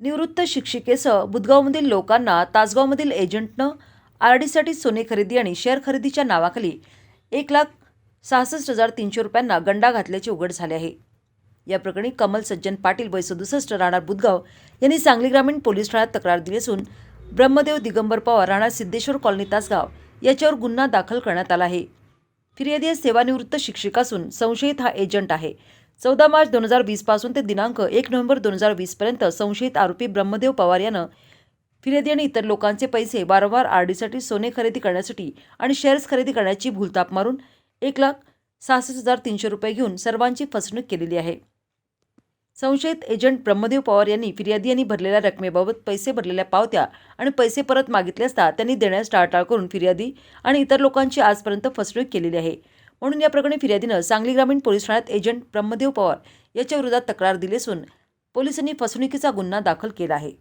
निवृत्त शिक्षिकेसह बुधगावमधील लोकांना तासगावमधील एजंटनं आर डीसाठी सोने खरेदी आणि शेअर खरेदीच्या नावाखाली एक लाख सहासष्ट हजार तीनशे रुपयांना गंडा घातल्याचे उघड झाले आहे. या प्रकरणी कमल सज्जन पाटील वय सदुसष्ट राहणार बुधगाव यांनी सांगली ग्रामीण पोलीस ठाण्यात तक्रार दिली असून ब्रह्मदेव दिगंबर पवार राहणार सिद्धेश्वर कॉलनी तासगाव याच्यावर गुन्हा दाखल करण्यात आला आहे. फिर्यादी सेवानिवृत्त शिक्षिका असून संशयित हा एजंट आहे. चौदा मार्च दोन हजार वीसपासून ते दिनांक एक नोव्हेंबर दोन हजार वीसपर्यंत संशयित आरोपी ब्रह्मदेव पवार यानं फिर्यादी आणि इतर लोकांचे पैसे वारंवार आर डीसाठी सोने खरेदी करण्यासाठी आणि शेअर्स खरेदी करण्याची भूलताप मारून एक लाख सहासष्ट हजार तीनशे रुपये घेऊन सर्वांची फसवणूक केलेली आहे. संशयित एजंट ब्रह्मदेव पवार यांनी फिर्यादी यांनी भरलेल्या रकमेबाबत पैसे भरलेल्या पावत्या आणि पैसे परत मागितले असता त्यांनी देण्यास टाळटाळ करून फिर्यादी आणि इतर लोकांची आजपर्यंत फसवणूक केलेली आहे. म्हणून या प्रकरणी फिर्यादीनं सांगली ग्रामीण पोलीस ठाण्यात एजंट ब्रह्मदेव पवार याच्या विरोधात तक्रार दिली असून पोलिसांनी फसवणुकीचा गुन्हा दाखल केला आहे.